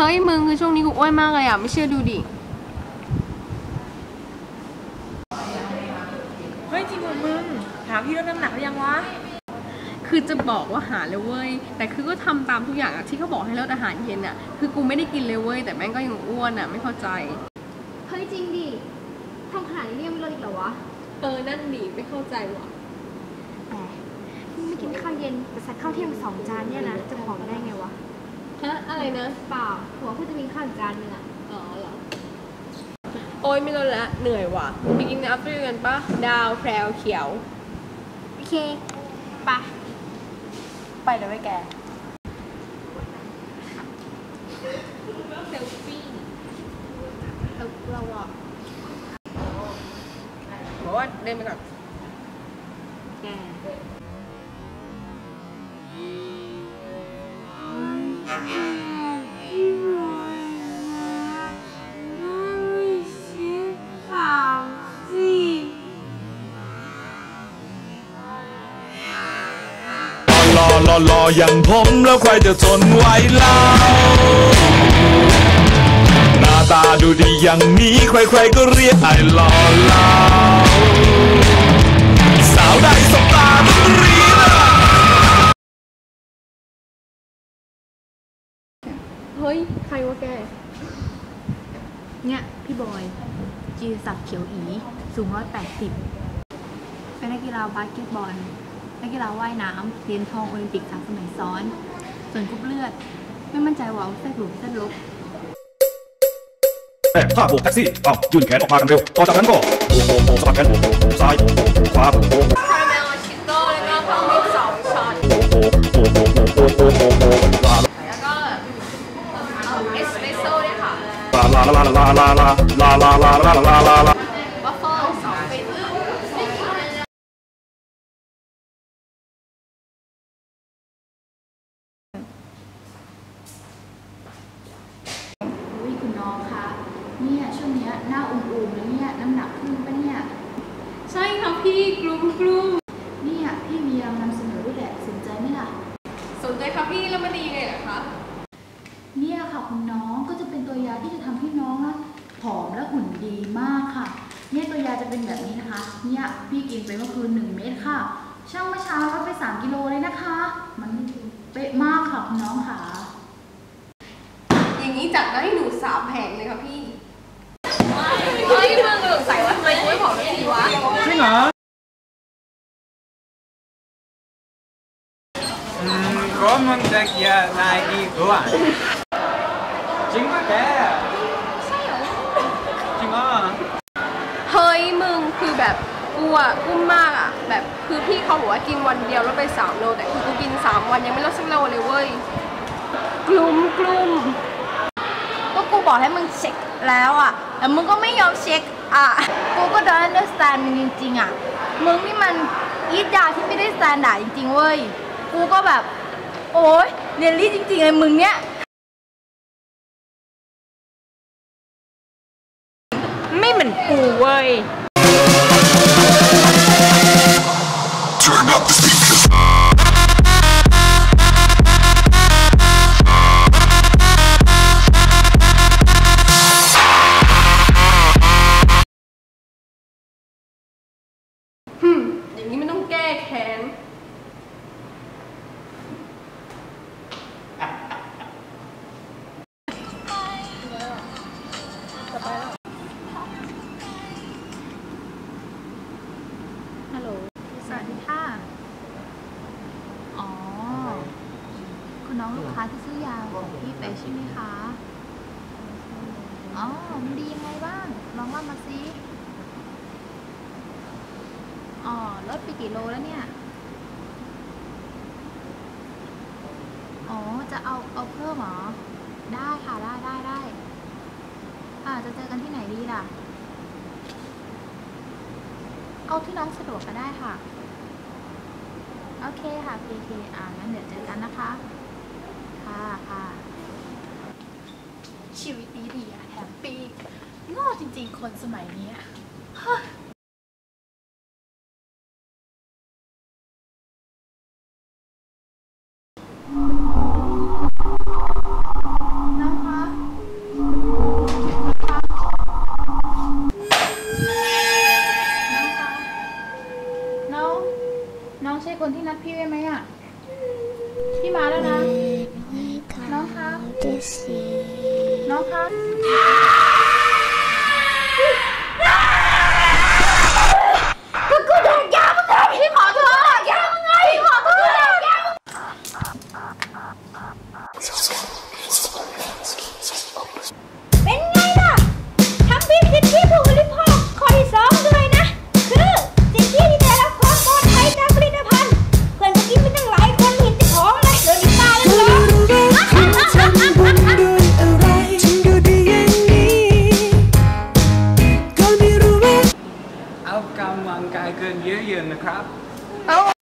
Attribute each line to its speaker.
Speaker 1: เฮ้ยมึงคือช่วงนี้กูอ้วนมากเลยอะ ไม่เชื่อดูดิ
Speaker 2: เฮ้ยจริงเหรอมึงถามพี่ลดน้ำหนักหรือยังวะ
Speaker 1: คือจะบอกว่าหาเลยเว้ย แต่คือก็ทำตามทุกอย่างอะที่เขาบอกให้ลดอาหารเย็นอะคือกูไม่ได้กินเลยเว้ย แต่แม่งก็ยังอ้วนอะไม่เข้าใจ
Speaker 3: เฮ้ยจริงดิทำขนาดนี้ยังไม่ลดอีกเหรอวะ
Speaker 1: เออ นั่นดิไม่เข้าใจว่ะ
Speaker 3: แหมไม่กินข้าวเย็นแต่ซัดข้าวเที่ยงไปสองจานเนี่ยนะ จะผอมได้ไงวะ
Speaker 1: ฮะอะไรนะ
Speaker 3: เปล่าหัวเพื่อจะมีข้าวอีกจานหนึงอะ
Speaker 1: อ๋อเหรอโอ้ยไม่ลดละเหนื่อยว่ะไปกินอัพด้วยกันปะดาวแพรวเขียว
Speaker 3: โอเคไป
Speaker 2: ไปเลยไว้แก
Speaker 1: เซลฟี่
Speaker 3: เราเราอะ
Speaker 1: บอกว่าเดินไปก่อน
Speaker 4: รอรอรออย่างผมแล้วใครจะทนไหวเล่าหน้าตาดูดีอย่างนี้ใครๆก็เรียกไอ้หล่อเหลาสาวได้สบตาต้องรี
Speaker 1: เฮ้ย ใครวะแก
Speaker 5: เนี่ย พี่บอย จีรศักดิ์เขียวอี สูงร้อยแปดสิบเป็นนักกีฬาบาสเกตบอล นักกีฬาว่ายน้ำเหรียญทองโอลิมปิกสามสมัยซ้อน ส่วนกรุ๊ปเลือด ไม่มั่นใจว่าเส้นหลุมเส้นลบ
Speaker 6: แต่ถ้าโบกแท็กซี่เอายื่นแขนออกมากันเร็วต่อจากนั้นก็โบกโบกโบกสะบัดแขนโบกโบกโบกซ้ายโบกโบกโบกขวาโบกโบก
Speaker 1: คาราเมลชิโต้แล้วก็เพิ่มอีกสองช็อต
Speaker 6: โบกโบกโบกโบกโบกโบกโบกโบกโบกลา
Speaker 1: แล้วก็เอสเปรสโซ่ด้วยค่ะ
Speaker 6: ลาลาลาลาลาลาลาลาลาลาลาลาลาลา
Speaker 1: วัฟเฟิลสองฟิต
Speaker 5: อุ้ยคุณน้องคะเนี่ยช่วงเนี้ย หน้าอุ่มๆแล้วเนี่ยน้ำหนักขึ้นปะเนี่ย
Speaker 1: ใช่ค่ะพี่กลุ่มกลุ่ม
Speaker 5: เนี่ยพี่มีนำเสนอด้วยแหละสนใจไหมล่ะ
Speaker 1: สนใจครับพี่แล้วมันดียังไงเหรอคะ
Speaker 5: เนี่ยค่ะคุณน้องก็จะเป็นตัวยาที่จะทำให้น้องอะผอมและหุ่นดีมากค่ะ เนี่ยตัวยาจะเป็นแบบนี้นะคะ เนี่ยพี่กินไปเมื่อคืนหนึ่งเม็ดค่ะ ช่างเมื่อเช้าลดไป3กิโลเลยนะคะ มันเป๊ะมากค่ะคุณน้องค่ะ
Speaker 1: อย่างนี้จัดมาให้หนูสามแผงเลยค่ะพี่ เฮ้ยมึงเหลืองใส่ว่าทำไมกูไม่ผอมสักทีวะ
Speaker 2: จริงเหรอ
Speaker 7: อื มก็มันจะเกียนายดีกว่าจริงปะแกใช่หรอจริงเหรอ
Speaker 1: เฮ้ยมึงคือแบบกูอะอุ้มมากอะแบบคือพี่เขาบอกว่ากินวันเดียวลดไปสามโลแต่คือกูกินสามวันยังไม่ลดสักโลเลยเว้ยกลุ่มกลุ่ม
Speaker 5: ก็กูบอกให้มึงเช็คแล้วอะแต่มึงก็ไม่ยอมเช็คอะกูก็ don't understand มึงจริงๆอะมึงนี่มันอีดยาที่ไม่ได้สแตนดาร์ดจริงๆเว้ยกูก็แบบ โอ๊ยเรียนรีจริงๆเลยมึงเนี่ย
Speaker 2: ไม่เหมือนกูเว้ย
Speaker 1: น้อง
Speaker 5: ลูกค้าที่ซื้อยาของพี่ไปใช่ไหมคะ อ๋อ มันดียังไงบ้าง ลองเล่ามาสิ อ๋อ ลดไปกี่โลแล้วเนี่ย อ๋อ จะเอาเอาเพิ่มหรอ ได้ค่ะ ได้ได้ได้อ่าจะเจอกันที่ไหนดีล่ะ เอาที่น้องสะดวกก็ได้ค่ะ โอเคค่ะโอเคอ่างั้นเดี๋ยวเจอกันนะคะ่ะ ชีวิตดีดีอะแฮปปี้โง่จริงๆ คนสมัยนี้น้องใช่คนที่นัดพี่ไว้ไหมอะ พี่มาแล้วนะ น้องคะ
Speaker 3: ดิส
Speaker 5: นีย์น้องคะ
Speaker 7: ลังกายเกินเยอะเยินนะครับ